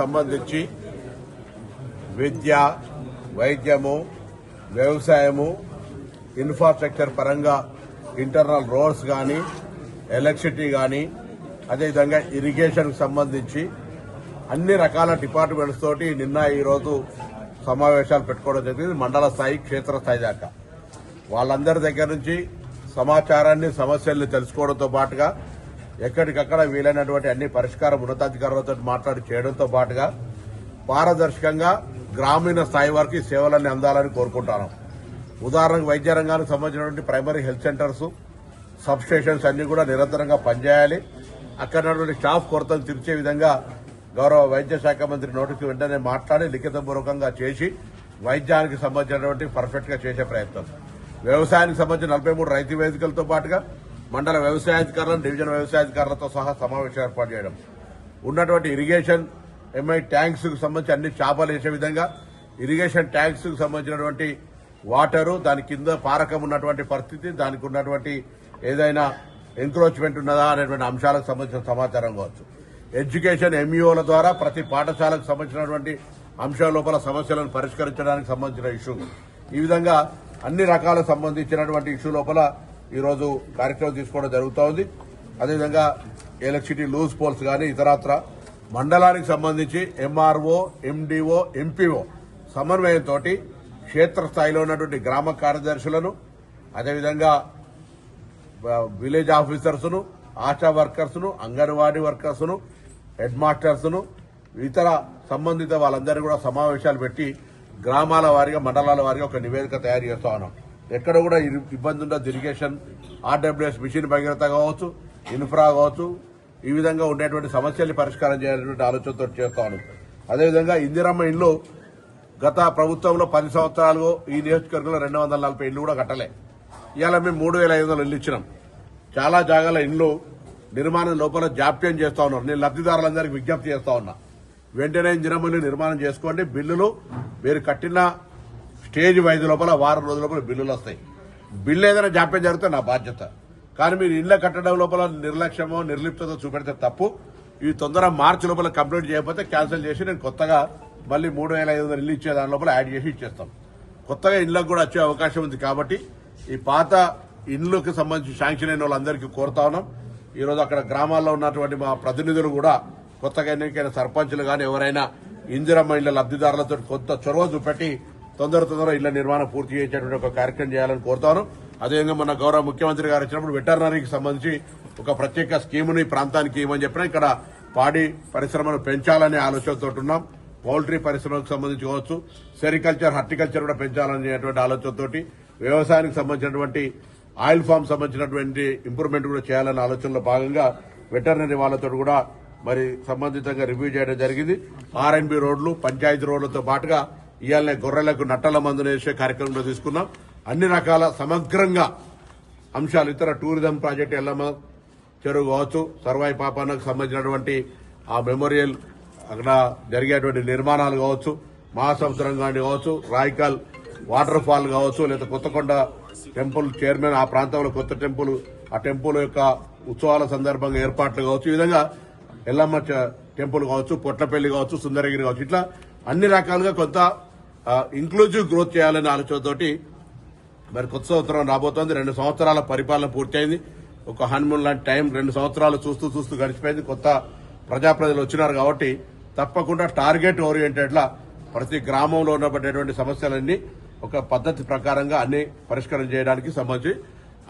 సంబంధించి విద్య వైద్యము వ్యవసాయము ఇన్ఫ్రాస్ట్రక్చర్ పరంగా ఇంటర్నల్ రోడ్స్ కానీ ఎలక్ట్రిసిటీ కానీ అదేవిధంగా ఇరిగేషన్కు సంబంధించి అన్ని రకాల డిపార్ట్మెంట్స్ తోటి నిన్న ఈరోజు సమావేశాలు పెట్టుకోవడం జరిగింది. మండల స్థాయి క్షేత్ర స్థాయి దాకా. వాళ్ళందరి దగ్గర నుంచి సమాచారాన్ని సమస్యల్ని తెలుసుకోవడంతో పాటుగా ఎక్కడికక్కడ వీలైనటువంటి అన్ని పరిష్కారం ఉన్నతాధికారులతో మాట్లాడి చేయడంతో పాటుగా పారదర్శకంగా గ్రామీణ స్థాయి వరకు ఈ సేవలన్నీ అందాలని కోరుకుంటాను. ఉదాహరణకు వైద్య రంగానికి సంబంధించినటువంటి primary health centres sub stations అన్ని కూడా నిరంతరంగా పనిచేయాలి. అక్కడ స్టాఫ్ కొరతను తీర్చే విధంగా గౌరవ వైద్య శాఖ మంత్రి నోటికి వెంటనే మాట్లాడి లిఖితపూర్వకంగా చేసి వైద్యానికి సంబంధించినటువంటి పర్ఫెక్ట్గా చేసే ప్రయత్నం. వ్యవసాయానికి సంబంధించిన నలభై మూడు రైతు వేదికలతో పాటుగా మండల వ్యవసాయాధికారులను డివిజన్ వ్యవసాయాధికారులతో సహా సమావేశం ఏర్పాటు చేయడం. ఉన్నటువంటి ఇరిగేషన్ ఎంఐ ట్యాంక్స్కు సంబంధించి అన్ని చేపలు వేసే విధంగా ఇరిగేషన్ ట్యాంక్స్కు సంబంధించినటువంటి వాటరు దాని కింద పారకం ఉన్నటువంటి పరిస్థితి దానికి ఉన్నటువంటి ఏదైనా ఎంక్రోచ్మెంట్ ఉన్నదా అనేటువంటి అంశాలకు సంబంధించిన సమాచారం కావచ్చు. ఎడ్యుకేషన్ ఎంఈఓల ద్వారా ప్రతి పాఠశాలకు సంబంధించినటువంటి అంశాల లోపల సమస్యలను పరిష్కరించడానికి సంబంధించిన ఇష్యూ ఈ విధంగా అన్ని రకాల సంబంధించినటువంటి ఇష్యూ లోపల ఈరోజు కార్యక్రమం తీసుకోవడం జరుగుతోంది. అదేవిధంగా ఎలక్ట్రిసిటీ లూజ్ పోల్స్ కానీ ఇతరత్ర మండలానికి సంబంధించి ఎంఆర్ఓ ఎండిఓ ఎంపీఓ సమన్వయంతో క్షేత్రస్థాయిలో ఉన్నటువంటి గ్రామ కార్యదర్శులను అదేవిధంగా విలేజ్ ఆఫీసర్స్ను ఆశా వర్కర్స్ను అంగన్వాడీ వర్కర్స్ను హెడ్ మాస్టర్స్ను ఇతర సంబంధిత వాళ్ళందరూ కూడా సమావేశాలు పెట్టి గ్రామాల వారిగా మండలాల వారిగా ఒక నివేదిక తయారు చేస్తా ఉన్నాం. ఎక్కడ కూడా ఇబ్బంది ఉండదు. ఇరిగేషన్ ఆర్డబ్ల్యూఎస్ మిషన్ భగీరథ కావచ్చు ఇన్ఫ్రా కావచ్చు ఈ విధంగా ఉండేటువంటి సమస్యల్ని పరిష్కారం చేయాలనేటువంటి ఆలోచనతో చేస్తాను అదేవిధంగా ఇందిరమ్మ ఇల్లు గత ప్రభుత్వంలో పది సంవత్సరాలు ఈ నియోజకవర్గంలో రెండు వందల నలభై ఇండ్లు కూడా కట్టలే. ఇవాళ మేము మూడు వేల ఐదు వందలు ఇల్లు ఇచ్చినాం. చాలా జాగాల ఇండ్లు నిర్మాణం లోపల జాప్యం చేస్తా ఉన్నారు. నేను లబ్దిదారులందరికీ విజ్ఞప్తి చేస్తా ఉన్నా. వెంటనే ఇందిరమ్మని నిర్మాణం చేసుకోండి. బిల్లులు మీరు కట్టిన స్టేజ్ వైద్య లోపల వారం రోజుల లోపల బిల్లులు వస్తాయి. బిల్లు ఏదైనా జాప్యం జరిగితే నా బాధ్యత. కానీ మీరు ఇళ్ళ కట్టడం లోపల నిర్లక్ష్యమో నిర్లిప్తతో చూపెడితే తప్పు. ఈ తొందర మార్చి లోపల కంప్లీట్ చేయకపోతే క్యాన్సిల్ చేసి నేను కొత్తగా మళ్ళీ మూడు వేల ఐదు వందలు ఇల్లు ఇచ్చే దాని లోపల యాడ్ చేసి ఇచ్చేస్తాం. కొత్తగా ఇళ్ళకు కూడా వచ్చే అవకాశం ఉంది కాబట్టి ఈ పాత ఇళ్ళకి సంబంధించి శాంక్షన్ అయిన వాళ్ళందరికీ కోరుతా ఉన్నాం. ఈరోజు అక్కడ గ్రామాల్లో ఉన్నటువంటి మా ప్రతినిధులు కూడా కొత్తగా ఎన్నికైన సర్పంచులు కానీ ఎవరైనా ఇందిరమ్మ ఇళ్ళ లబ్దిదారులతో కొంత చొరవ చూపెట్టి తొందర తొందర ఇళ్ళ నిర్మాణం పూర్తి చేసేటువంటి ఒక కార్యక్రమం చేయాలని కోరుతాను. అదేవిధంగా మన గౌరవ ముఖ్యమంత్రి గారు వచ్చినప్పుడు వెటర్నరీకి సంబంధించి ఒక ప్రత్యేక స్కీముని ఈ ప్రాంతానికి ఇవ్వమని చెప్పినా ఇక్కడ పాడి పరిశ్రమను పెంచాలనే ఆలోచనతో ఉన్నాం. పౌల్ట్రీ పరిశ్రమకు సంబంధించి కావచ్చు సెరికల్చర్ హార్టికల్చర్ కూడా పెంచాలనేటువంటి ఆలోచనతోటి వ్యవసాయానికి సంబంధించినటువంటి ఆయిల్ ఫామ్ సంబంధించినటువంటి ఇంప్రూవ్మెంట్ కూడా చేయాలనే ఆలోచనలో భాగంగా వెటర్నరీ వాళ్ళతో కూడా మరి సంబంధితంగా రివ్యూ చేయడం జరిగింది. ఆర్ఎన్బి రోడ్లు పంచాయతీ రోడ్లతో పాటుగా ఇవాళ గొర్రెలకు నట్టల మందును వేసే కార్యక్రమంలో తీసుకున్నాం. అన్ని రకాల సమగ్రంగా అంశాలు ఇతర టూరిజం ప్రాజెక్టు ఎల్లమ్మ చెరువు కావచ్చు సర్వాయి పాపానికి సంబంధించినటువంటి ఆ మెమోరియల్ అక్కడ జరిగేటువంటి నిర్మాణాలు కావచ్చు మహాసముద్రం కానీ కావచ్చు రాయికాల్ వాటర్ ఫాల్ కావచ్చు లేదా కొత్తకొండ టెంపుల్ చైర్మన్ ఆ ప్రాంతంలో కొత్త టెంపుల్ ఆ టెంపుల్ యొక్క ఉత్సవాల సందర్భంగా ఏర్పాట్లు కావచ్చు ఈ విధంగా ఎల్లమ్మ చ- టెంపుల్ కావచ్చు పొట్లపల్లి కావచ్చు సుందరగిరి కావచ్చు ఇట్లా అన్ని రకాలుగా కొంత ఇంక్లూజివ్ గ్రోత్ చేయాలనే ఆలోచనతోటి మరి కొత్త సంవత్సరం రాబోతోంది. రెండు సంవత్సరాల పరిపాలన పూర్తయింది. ఒక హనుమూన్ లాంటి టైం రెండు సంవత్సరాలు చూస్తూ చూస్తూ గడిచిపోయింది. కొత్త ప్రజాప్రతినిధులు వచ్చినారు కాబట్టి తప్పకుండా టార్గెట్ ఓరియంటెడ్లా ప్రతి గ్రామంలో ఉన్నటువంటి సమస్యలన్నీ ఒక పద్ధతి ప్రకారంగా అన్ని పరిష్కారం చేయడానికి సంబంధించి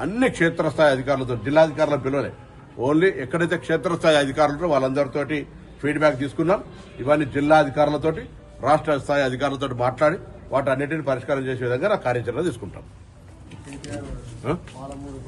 అన్ని క్షేత్రస్థాయి అధికారులతో జిల్లాధికారుల పిలువలే. ఓన్లీ ఎక్కడైతే క్షేత్రస్థాయి అధికారులు వాళ్ళందరితోటి ఫీడ్బ్యాక్ తీసుకున్నాం. ఇవన్నీ జిల్లా అధికారులతోటి రాష్ట్ర స్థాయి అధికారులతో మాట్లాడి వాటన్నిటిని పరిష్కారం చేసే విధంగా నా కార్యాచరణ తీసుకుంటాం?